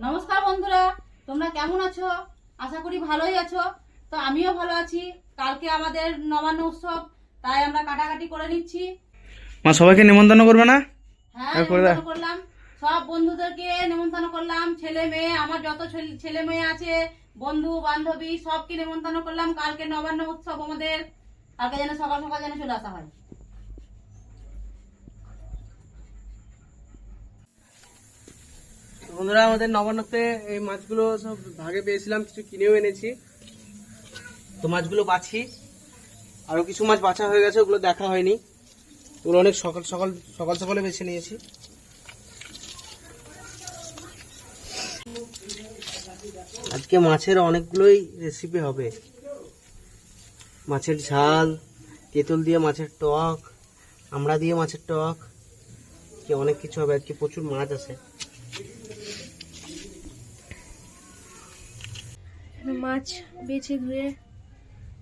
নমস্কার বন্ধুরা তোমরা কেমন আছো? আশা করি ভালোই আছো। তো আমিও ভালো আছি। কালকে আমাদের নবান্ন উৎসব তাই আমরা কাটাকাটি করে নিচ্ছি। মা সবাইকে নিমন্ত্রণ করবে না? হ্যাঁ করলাম। সব বন্ধুদেরকে নেমন্তন্ন করলাম। ছেলে মেয়ে আমার যত ছেলে- ছেলে মেয়ে আছে বন্ধু বান্ধবী সবকে নেমন্তন্ন করলাম। কালকে নবান্ন উৎসব আমাদের। কালকে যেন সকাল সকাল যেন চলে আসা হয়। বন্ধুরা, আমাদের নবান্নতে এই মাছগুলো সব ভাগে পেয়েছিলাম, কিছু কিনেও এনেছি। তো মাছগুলো বাছি। আরও কিছু মাছ বাছা হয়ে গেছে, ওগুলো দেখা হয়নি। ওগুলো অনেক সকাল সকাল সকাল সকালে বেছে নিয়েছি। আজকে মাছের অনেকগুলোই রেসিপি হবে। মাছের ঝাল, তেঁতুল দিয়ে মাছের টক আমরা দিয়ে মাছের টক, কি অনেক কিছু হবে। আজকে প্রচুর মাছ আছে। মাছ বেছে ধুয়ে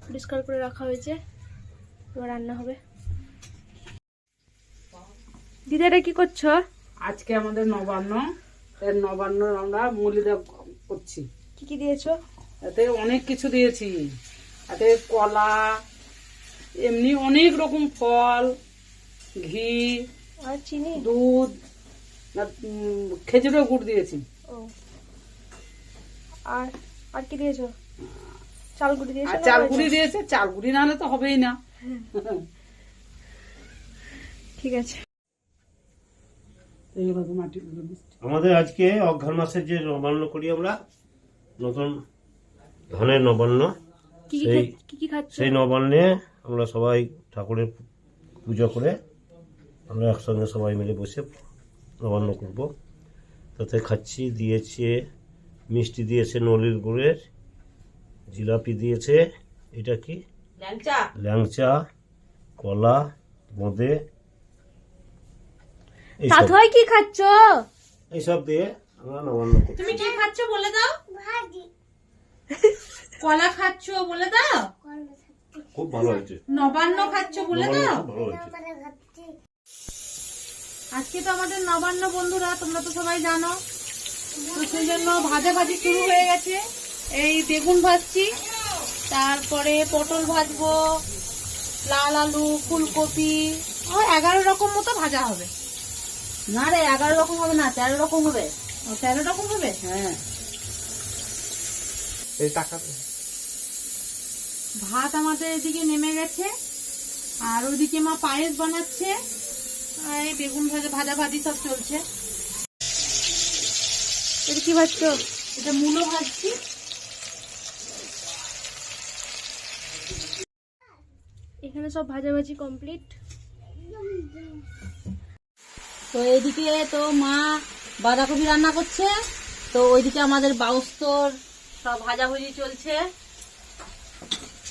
পরিষ্কার করে রাখা হয়েছে। এবার রান্না হবে। দিদা এটা কি করছ? আজকে আমাদের নবান্ন। এর নবান্ন আমরা মুলিদা করছি। কি কি দিয়েছ? এতে অনেক কিছু দিয়েছি। এতে কলা এমনি অনেক রকম ফল ঘি আর চিনি? দুধ খেজুরের গুড় দিয়েছি। ও। আর আর কি দিয়েছ? চালগুড়ি দিয়েছ? দিয়েছে চালগুড়ি না হলে তো হবেই না। ঠিক আছে। আমাদের আজকে অঘ্রাণ মাসের যে নবান্ন করি আমরা নতুন ধানের নবান্ন কি কি সেই- সেই নবান্নে আমরা সবাই ঠাকুরের পুজো করে আমরা একসঙ্গে সবাই মিলে বসে নবান্ন করব। তাতে খাচ্ছি দিয়েছে মিষ্টি দিয়েছে নলির গুড়ের জিলাপি দিয়েছে এটা কি? ল্যাংচা। কলা বোঁদে এইসব কি খাচ্ছ? এইসব দিয়ে আমরা নবান্ন করছি। তুমি কি খাচ্ছ বলে দাও? কলা খাচ্ছ বলে দাও? খুব ভালো হয়েছে। নবান্ন খাচ্ছ বলে দাও? ভালো হয়েছে। আজকে তো আমাদের নবান্ন বন্ধুরা তোমরা তো সবাই জানো। তো সেই জন্য ভাজা ভাজি শুরু হয়ে গেছে। এই বেগুন ভাজছি তারপরে পটল ভাজবো লাল আলু ফুলকপি ও এগারো রকম মতো ভাজা হবে। না রে এগারো রকম হবে না তেরো রকম হবে। ও তেরো রকম হবে? হ্যাঁ। এই টাকা ভাত আমাদের এদিকে নেমে গেছে আর ওইদিকে মা পায়েস বানাচ্ছে আর এই বেগুন ভাজা ভাজা ভাজি সব চলছে। এটা কি ভাজছো? এটা মূলো ভাজছি। এখানে সব ভাজাভাজি কমপ্লিট তো এইদিকে তো মা বাঁধাকপি রান্না করছে। তো ওইদিকে আমাদের বাউস্তর সব ভাজাভুজি চলছে।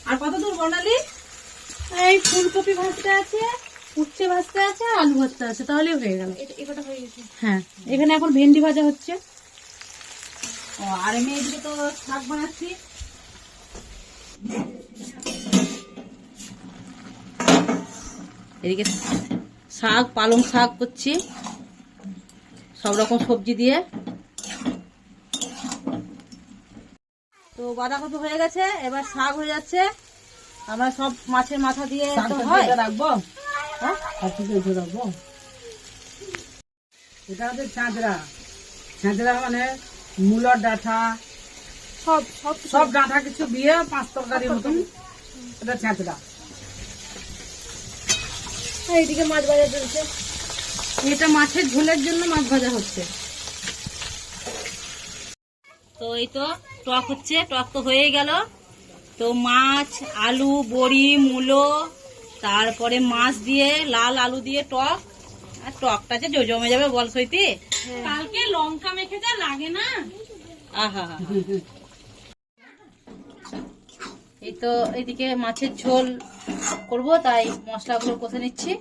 আর কত দূর বর্ণালী এই ফুলকপি ভাজতে আছে উচ্ছে ভাজতে আছে আলু ভাজতে আছে তাহলেই হয়ে গেল। এটা হয়ে গেছে? হ্যাঁ এখানে এখন ভেন্ডি ভাজা হচ্ছে। ও আর আমি এদিকে তো শাক বানাচ্ছি। এদিকে শাক পালং শাক করছি। সব রকম সবজি দিয়ে। তো বাঁধাকপি হয়ে গেছে এবার শাক হয়ে যাচ্ছে। আমরা সব মাছের মাথা দিয়ে তো হয়। রাখব? হ্যাঁ? রাখব? এটা হচ্ছে ছাঁচড়া ছাঁচড়া মানে মূলর ডাঁটা সব সব সব ডাঁটা কিছু দিয়ে পাঁচ তরকারি মতন এটা ছাঁচড়া। আর এদিকে মাছ ভাজা চলছে। এটা মাছের ঝোলের জন্য মাছ ভাজা হচ্ছে। তো এই তো টক হচ্ছে টক তো হয়েই গেল। তো মাছ আলু বড়ি মূলো তারপরে মাছ দিয়ে লাল আলু দিয়ে টক। আর টকটা যে জমে যাবে বল সইতে কালকে লঙ্কা মেখে যা লাগে না। আহা এই তো এইদিকে মাছের ঝোল করব তাই মশলাগুলো কষে নিচ্ছি।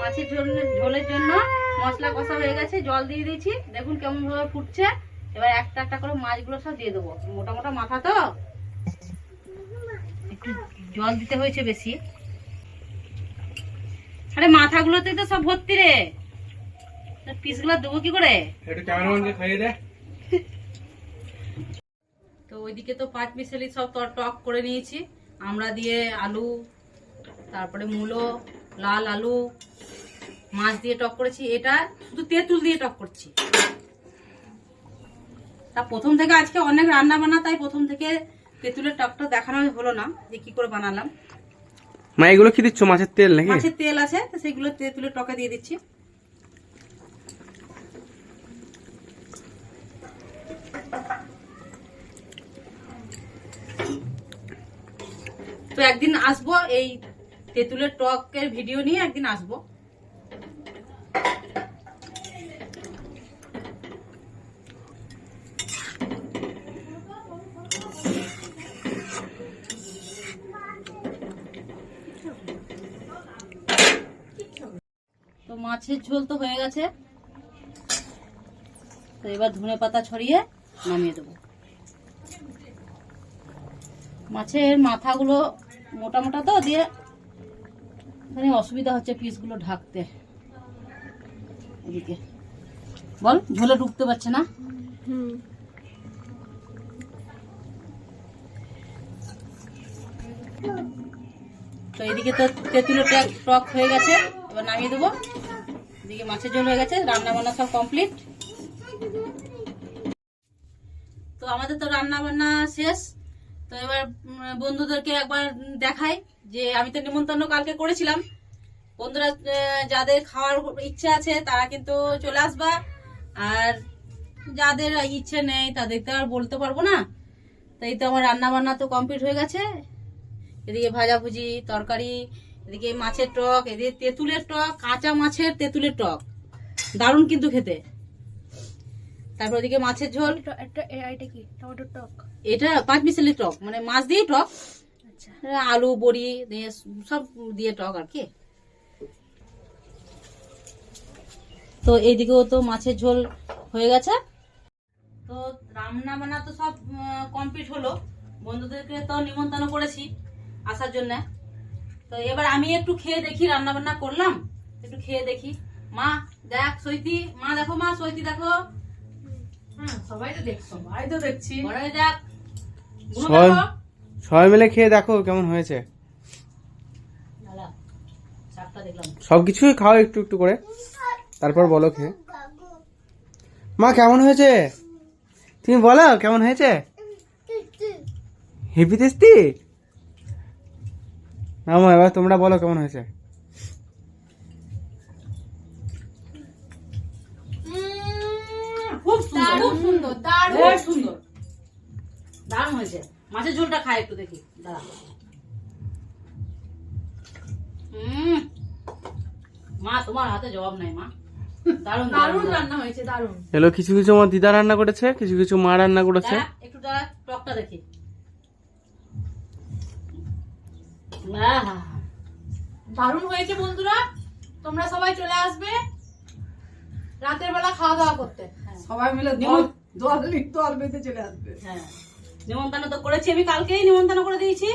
মাছের ঝোল ঝোলের জন্য মশলা কষা হয়ে গেছে জল দিয়ে দিয়েছি। দেখুন কেমন ভাবে ফুটছে। এবার একটা একটা করে মাছগুলো সব দিয়ে দেবো। মোটা মোটা মাথা তো। একটু জল দিতে হয়েছে বেশি। আরে মাথাগুলোতে তো সব ভর্তি রে। পিসগুলো দেবো কি করে? একটু ক্যামেরাম্যানকে খাইয়ে দে। তো ওইদিকে তো পাঁচ মিশালি সব তর টক করে নিয়েছি। আমরা দিয়ে আলু তারপরে মূলো লাল আলু মাছ দিয়ে টক করেছি। এটা শুধু তেঁতুল দিয়ে টক করছি। তা প্রথম থেকে আজকে অনেক রান্না বান্না তাই প্রথম থেকে তেঁতুলের টকটা দেখানো হলো না যে কি করে বানালাম। মা এগুলো কি দিচ্ছ? মাছের তেল নাকি? মাছের তেল আছে, তো সেগুলো তেল তুলে টকে দিয়ে দিচ্ছি। তো একদিন আসব এই তেঁতুলের টকের ভিডিও নিয়ে, একদিন আসব। মাছের ঝোল তো হয়ে গেছে। তো এবার ধনে পাতা ছড়িয়ে নামিয়ে দেবো। মাছের মাথাগুলো মোটা মোটা তো দিয়ে এখানে অসুবিধা হচ্ছে পিসগুলো ঢাকতে। এদিকে। বল ঝোলে ঢুকতে পারছে না? তো এদিকে তো তেঁতুলের টক টক হয়ে গেছে এবার নামিয়ে দেবো। এদিকে মাছের ঝোল হয়ে গেছে রান্না বান্না সব কমপ্লিট তো আমাদের তো রান্না বান্না শেষ। তো এবার বন্ধুদেরকে একবার দেখাই যে আমি তো নিমন্ত্রণ কালকে করেছিলাম। বন্ধুরা যাদের খাওয়ার ইচ্ছা আছে, তারা কিন্তু চলে আসবা। আর যাদের ইচ্ছে নেই তাদেরকে আর বলতে পারব না। তাই তো আমার রান্না বান্না তো কমপ্লিট হয়ে গেছে। এদিকে ভাজাভুজি, তরকারি এদিকে মাছের টক এদিকে তেঁতুলের টক কাঁচা মাছের তেঁতুলের টক। দারুণ কিন্তু খেতে। তারপর ওদিকে মাছের ঝোল। এটা কি? টমেটোর টক? এটা পাঁচ মিশালি টক মানে মাছ দিয়ে টক। আচ্ছা। আলু বড়ি দিয়ে সব দিয়ে টক আর কি। তো এইদিকেও তো মাছের ঝোল হয়ে গেছে। তো রান্না বান্না তো সব কমপ্লিট হলো। বন্ধুদেরকে তো নিমন্ত্রণ করেছি আসার জন্য। তো এবার আমি একটু খেয়ে দেখি রান্না বান্না করলাম একটু খেয়ে দেখি মা দেখ সৈতি মা দেখো মা সৈতি দেখো সবাই তো দেখছ সবাই তো দেখছি বড় হয়ে দেখো সবাই মিলে খেয়ে দেখো কেমন হয়েছে দাঁড়া, সব কিছুই খাও একটু একটু করে তারপর বলো খেয়ে মা কেমন হয়েছে তুমি বলো কেমন হয়েছে হেভি টেস্টি না মা এবার তোমরা বলো কেমন হয়েছে? খুব সুন্দর। খুব সুন্দর দারুণ। সুন্দর। দারুণ হয়েছে। মাছের ঝোলটা খাই একটু দেখি। দাঁড়া। মা তোমার হাতে জবাব নাই মা। দারুণ দারুণ। রান্না হয়েছে দারুণ। এলো কিছু কিছু আমার দিদা রান্না করেছে কিছু কিছু মা রান্না করেছে। একটু দাঁড়া টকটা দেখি আহা, দারুণ হয়েছে বন্ধুরা। তোমরা সবাই চলে আসবে রাতের বেলা খাওয়া দাওয়া করতে সবাই মিলে দল দল দল বেঁধে চলে আসবে। হ্যাঁ। নিমন্ত্রণ তো করেছি আমি কালকেই নিমন্ত্রণ করে দিয়েছি।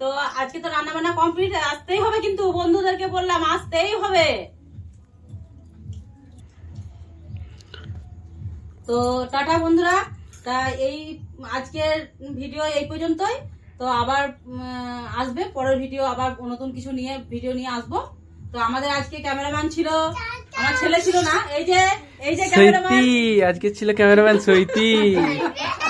তো আজকে তো রান্না বান্না কমপ্লিট আসতেই হবে কিন্তু বন্ধুদেরকে বললাম আসতেই হবে। তো টাটা বন্ধুরা। তা এই আজকের ভিডিও এই পর্যন্তই। তো আবার আসবে। পরের ভিডিও আবার নতুন কিছু নিয়ে ভিডিও নিয়ে আসব। তো আমাদের আজকে ক্যামেরাম্যান ছিল আমার ছেলে ছিল না। এই যে এই যে ক্যামেরাম্যান। আজকে ছিল ক্যামেরাম্যান সৈতি।